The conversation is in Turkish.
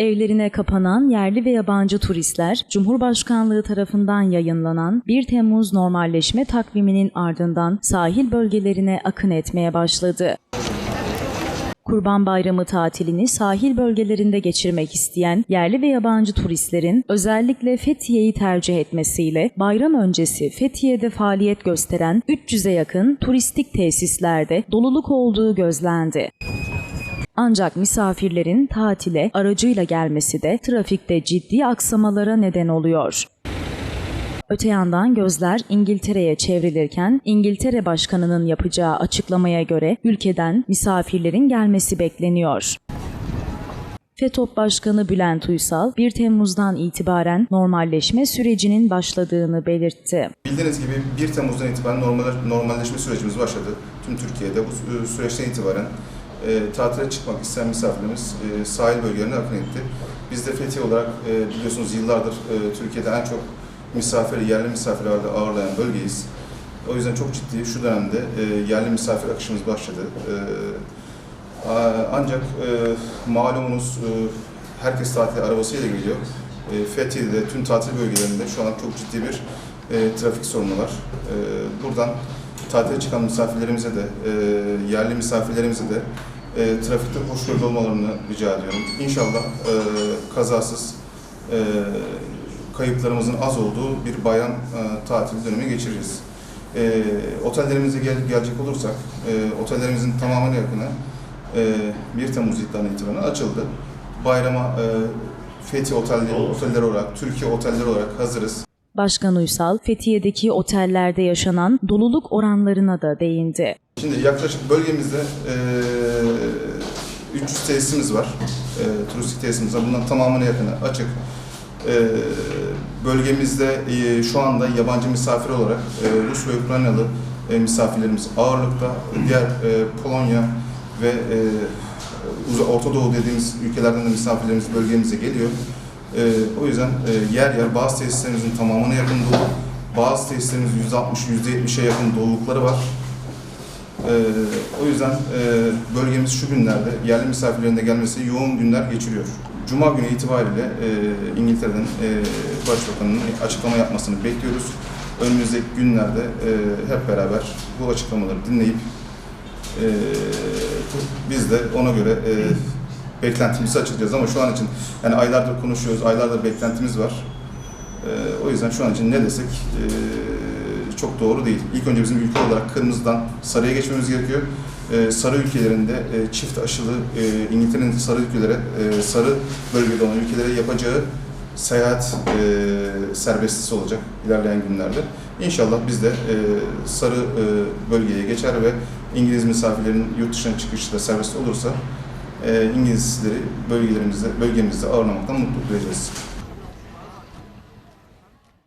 Evlerine kapanan yerli ve yabancı turistler, Cumhurbaşkanlığı tarafından yayınlanan 1 Temmuz normalleşme takviminin ardından sahil bölgelerine akın etmeye başladı. Kurban Bayramı tatilini sahil bölgelerinde geçirmek isteyen yerli ve yabancı turistlerin özellikle Fethiye'yi tercih etmesiyle bayram öncesi Fethiye'de faaliyet gösteren 300'e yakın turistik tesislerde doluluk olduğu gözlendi. Ancak misafirlerin tatile aracıyla gelmesi de trafikte ciddi aksamalara neden oluyor. Öte yandan gözler İngiltere'ye çevrilirken İngiltere Başkanı'nın yapacağı açıklamaya göre ülkeden misafirlerin gelmesi bekleniyor. FETÖ Başkanı Bülent Uysal 1 Temmuz'dan itibaren normalleşme sürecinin başladığını belirtti. Bildiğiniz gibi 1 Temmuz'dan itibaren normal, normalleşme sürecimiz başladı. Tüm Türkiye'de bu süreçten itibaren e, tatile çıkmak isteyen misafirlerimiz e, sahil bölgelerine akın etti. Biz de Fethiye olarak e, biliyorsunuz yıllardır e, Türkiye'de en çok misafiri, yerli misafirlerde ağırlayan bölgeyiz. O yüzden çok ciddi şu dönemde e, yerli misafir akışımız başladı. E, a- ancak e, malumunuz e, herkes tatile arabasıyla geliyor. E, Fethiye'de, tüm tatil bölgelerinde şu an çok ciddi bir e, trafik sorunu var. E, buradan tatile çıkan misafirlerimize de, e, yerli misafirlerimize de e, trafikte hoşgörülü olmalarını rica ediyorum. İnşallah e, kazasız, e, kayıplarımızın az olduğu bir bayram e, tatil dönemi geçireceğiz. E, otellerimize gel, gelecek olursak, e, otellerimizin tamamına yakını e, 1 Temmuz itibaren açıldı. Bayrama e, Fethi Otelleri, oteller olarak, Türkiye otelleri olarak hazırız. Başkan Uysal, Fethiye'deki otellerde yaşanan doluluk oranlarına da değindi. Şimdi yaklaşık bölgemizde e, 300 tesisimiz var. E, turistik tesisimiz var. Bunların tamamına yakını açık. E, bölgemizde e, şu anda yabancı misafir olarak e, Rus ve Ukraynalı e, misafirlerimiz ağırlıkta. Diğer e, Polonya ve e, Orta Doğu dediğimiz ülkelerden de misafirlerimiz bölgemize geliyor. E, o yüzden e, yer yer bazı tesislerimizin tamamına yakın dolu, bazı tesislerimiz %60, %70'e yakın dolulukları var. Ee, o yüzden e, bölgemiz şu günlerde yerli misafirlerin de gelmesi yoğun günler geçiriyor. Cuma günü itibariyle e, İngiltere'den e, Başbakanı'nın açıklama yapmasını bekliyoruz. Önümüzdeki günlerde e, hep beraber bu açıklamaları dinleyip e, biz de ona göre e, beklentimizi açıklayacağız ama şu an için yani aylardır konuşuyoruz, aylardır beklentimiz var. E, o yüzden şu an için ne desek e, çok doğru değil. İlk önce bizim ülke olarak kırmızıdan sarıya geçmemiz gerekiyor. Ee, sarı ülkelerinde e, çift aşılı e, İngiltere'nin sarı ülkelere, e, sarı bölgede olan ülkelere yapacağı seyahat e, serbestisi olacak ilerleyen günlerde. İnşallah biz de e, sarı e, bölgeye geçer ve İngiliz misafirlerin yurt dışına çıkışı da serbest olursa e, İngilizleri bölgelerimizde, bölgemizde ağırlamaktan mutluluk duyacağız.